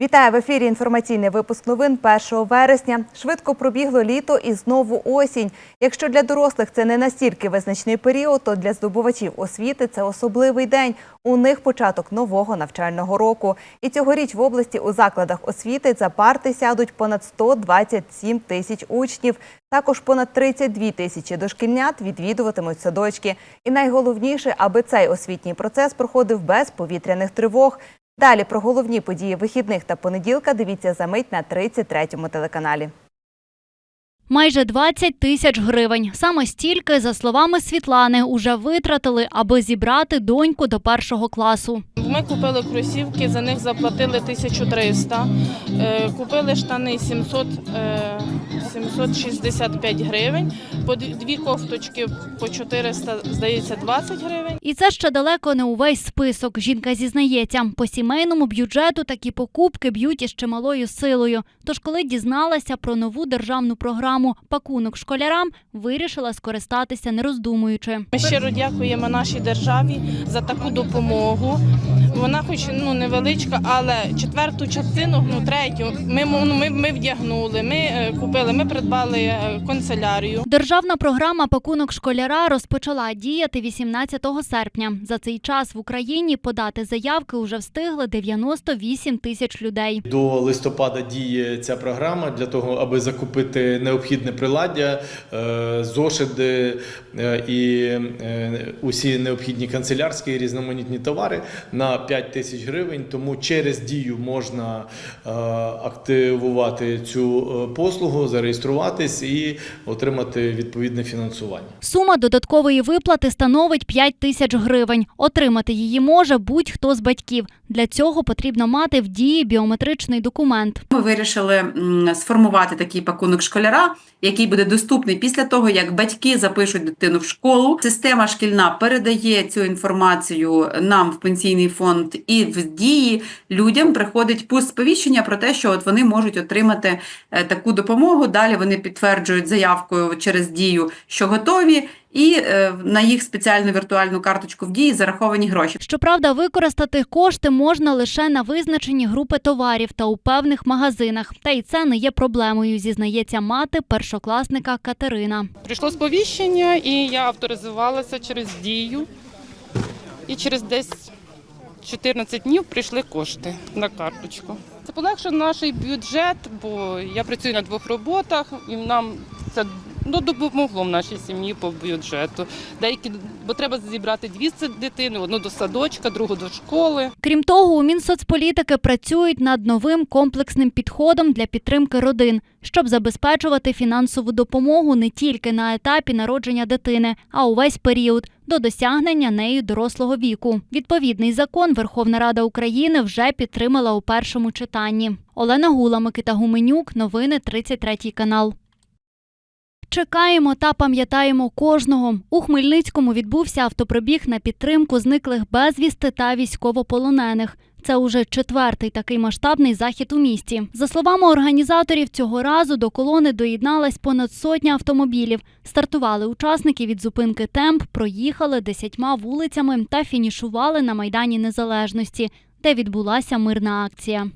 Вітаю в ефірі. Інформаційний випуск новин 1 вересня. Швидко пробігло літо і знову осінь. Якщо для дорослих це не настільки визначний період, то для здобувачів освіти це особливий день. У них початок нового навчального року. І цьогоріч в області у закладах освіти за парти сядуть понад 127 тисяч учнів. Також понад 32 тисячі дошкільнят відвідуватимуть садочки. І найголовніше, аби цей освітній процес проходив без повітряних тривог. Далі про головні події вихідних та понеділка дивіться за мить на 33-му телеканалі. Майже 20 тисяч гривень. Саме стільки, за словами Світлани, уже витратили, аби зібрати доньку до першого класу. Ми купили кросівки, за них заплатили 1300, е, купили штани 700, е, 765 гривень, по дві- дві кофточки по 400, здається, 20 гривень. І це ще далеко не увесь список. Жінка зізнається, по сімейному бюджету такі покупки б'ють іще малою силою. Тож, коли дізналася про нову державну програму пакунок школярам, вирішила скористатися, не роздумуючи. Ми щиро дякуємо нашій державі за таку допомогу. Вона хоч ну, невеличка, але четверту частину, ну третю, ми, ну, ми, ми вдягнули, ми е, купили, ми придбали е, канцелярію. Державна програма пакунок школяра розпочала діяти 18 серпня. За цей час в Україні подати заявки вже встигли 98 тисяч людей. До листопада діє ця програма для того, аби закупити необхідне приладдя, е, зошити і усі необхідні канцелярські і різноманітні товари на 5 тисяч гривень. Тому через дію можна е, активувати цю е, послугу, зареєструватись і отримати відповідне фінансування. Сума додаткової виплати становить 5 тисяч гривень. Отримати її може будь-хто з батьків. Для цього потрібно мати в дії біометричний документ. Ми вирішили сформувати такий пакунок школяра, який буде доступний після того, як батьки запишуть дитину в школу. Система шкільна передає цю інформацію нам в пенсійний фонд, і в дії людям приходить пуст сповіщення про те, що от вони можуть отримати е, таку допомогу. Далі вони підтверджують заявкою через дію, що готові, і е, на їх спеціальну віртуальну карточку в дії зараховані гроші. Щоправда, використати кошти можна лише на визначені групи товарів та у певних магазинах. Та й це не є проблемою, зізнається мати першокласника Катерина. Прийшло сповіщення, і я авторизувалася через дію. І через десь 14 днів прийшли кошти на карточку. Це полегшує наш бюджет, бо я працюю на двох роботах, і нам це ну, допомогло в нашій сім'ї по бюджету. Деякі, бо треба зібрати дві дитини, одну до садочка, другу до школи. Крім того, у Мінсоцполітики працюють над новим комплексним підходом для підтримки родин, щоб забезпечувати фінансову допомогу не тільки на етапі народження дитини, а увесь період до досягнення нею дорослого віку. Відповідний закон Верховна Рада України вже підтримала у першому читанні. Олена Гула, Микита Гуменюк, новини 33 канал. Чекаємо та пам'ятаємо кожного. У Хмельницькому відбувся автопробіг на підтримку зниклих безвісти та військовополонених. Це уже четвертий такий масштабний захід у місті. За словами організаторів, цього разу до колони доєдналась понад сотня автомобілів. Стартували учасники від зупинки Темп, проїхали десятьма вулицями та фінішували на Майдані Незалежності, де відбулася мирна акція.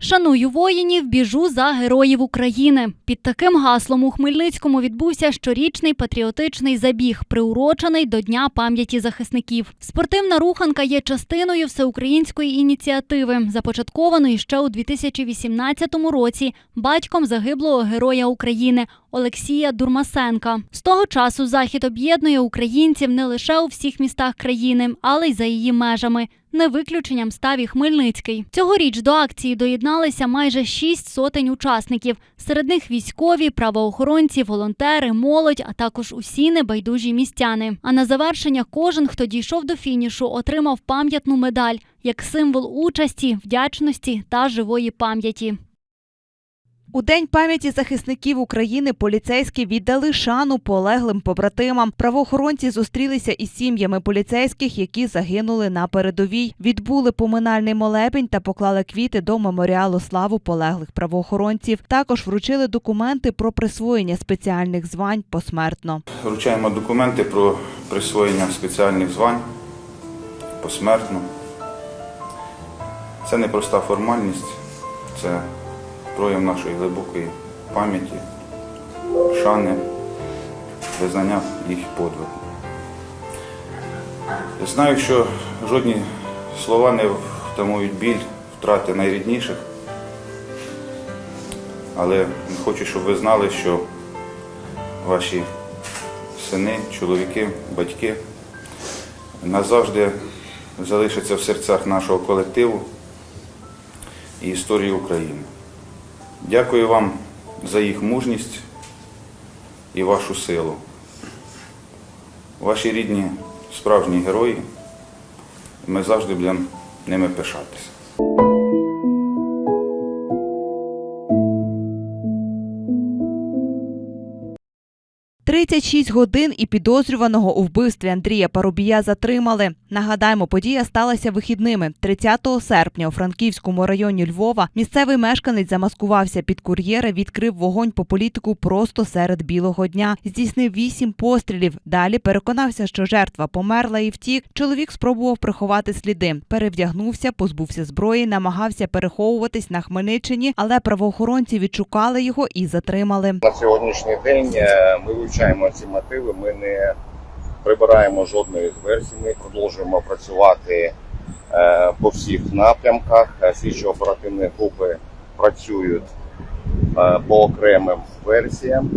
Шаную воїнів, біжу за героїв України. Під таким гаслом у Хмельницькому відбувся щорічний патріотичний забіг, приурочений до Дня пам'яті захисників. Спортивна руханка є частиною всеукраїнської ініціативи, започаткованої ще у 2018 році батьком загиблого героя України Олексія Дурмасенка. З того часу захід об'єднує українців не лише у всіх містах країни, але й за її межами. Не виключенням став і Хмельницький. Цьогоріч до акції доєдналися майже шість сотень учасників. Серед них військові, правоохоронці, волонтери, молодь, а також усі небайдужі містяни. А на завершення кожен, хто дійшов до фінішу, отримав пам'ятну медаль як символ участі, вдячності та живої пам'яті. У День пам'яті захисників України поліцейські віддали шану полеглим побратимам. Правоохоронці зустрілися із сім'ями поліцейських, які загинули на передовій. Відбули поминальний молебень та поклали квіти до меморіалу славу полеглих правоохоронців. Також вручили документи про присвоєння спеціальних звань посмертно. Вручаємо документи про присвоєння спеціальних звань посмертно. Це не проста формальність, це прояв нашої глибокої пам'яті, шани, визнання їх подвигу. Знаю, що жодні слова не втамують біль втрати найрідніших, але хочу, щоб ви знали, що ваші сини, чоловіки, батьки назавжди залишаться в серцях нашого колективу і історії України. Дякую вам за їх мужність і вашу силу. Ваші рідні справжні герої. Ми завжди будемо ними пишатися. 36 годин і підозрюваного у вбивстві Андрія Парубія затримали. Нагадаємо, подія сталася вихідними. 30 серпня у Франківському районі Львова місцевий мешканець замаскувався під кур'єра, відкрив вогонь по політику просто серед білого дня. Здійснив вісім пострілів. Далі переконався, що жертва померла і втік. Чоловік спробував приховати сліди. Перевдягнувся, позбувся зброї, намагався переховуватись на Хмельниччині, але правоохоронці відшукали його і затримали. На сьогоднішній день е, ми вивчаємо ці мотиви. Ми не прибираємо жодної з версій. Ми продовжуємо працювати е, по всіх напрямках. Е, Слідчо-оперативні групи працюють е, по окремим версіям.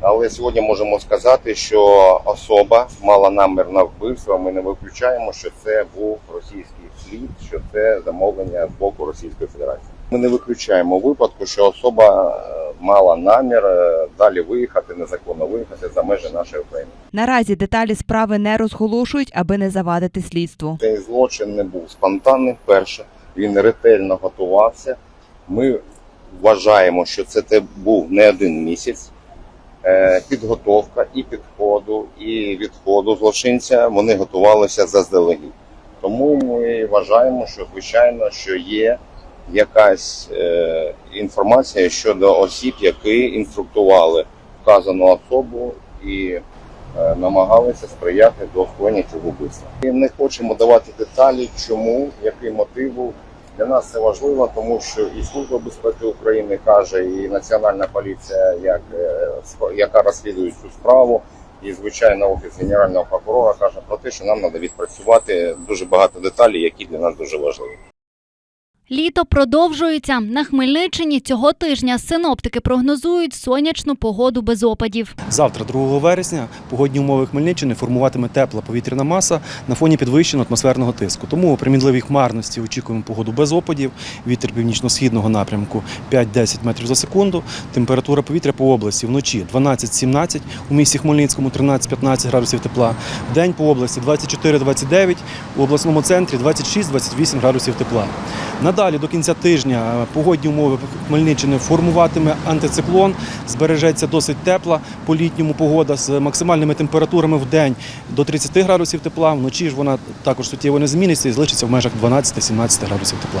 Але сьогодні можемо сказати, що особа мала намір на вбивство. Ми не виключаємо, що це був російський слід, що це замовлення з боку Російської Федерації. Ми не виключаємо випадку, що особа мала намір е, далі виїхати, незаконно виїхати за межі нашої України. Наразі деталі справи не розголошують, аби не завадити слідству. Цей злочин не був спонтанним. Перше він ретельно готувався. Ми вважаємо, що це був не один місяць. Е, Підготовка і підходу, і відходу злочинця вони готувалися заздалегідь. Тому ми вважаємо, що звичайно, що є якась е, інформація щодо осіб, які інструктували вказану особу і е, намагалися сприяти до скоєння цього вбивства. І не хочемо давати деталі, чому, який мотив був. Для нас це важливо, тому що і Служба безпеки України каже, і Національна поліція, як, е, яка розслідує цю справу, і звичайно офіс генерального прокурора каже про те, що нам треба відпрацювати дуже багато деталей, які для нас дуже важливі. Літо продовжується. На Хмельниччині цього тижня синоптики прогнозують сонячну погоду без опадів. Завтра, 2 вересня, погодні умови Хмельниччини формуватиме тепла повітряна маса на фоні підвищеного атмосферного тиску. Тому при мінливій хмарності очікуємо погоду без опадів. Вітер північно-східного напрямку 5-10 метрів за секунду. Температура повітря по області вночі 12-17, у місті Хмельницькому 13-15 градусів тепла. В день по області 24-29, у обласному центрі 26-28 градусів тепла. Надалі до кінця тижня е, погодні умови Хмельниччини формуватиме антициклон. Збережеться досить тепла по літньому погода з максимальними температурами в день до 30 градусів тепла. Вночі ж вона також суттєво не зміниться і залишиться в межах 12-17 градусів тепла.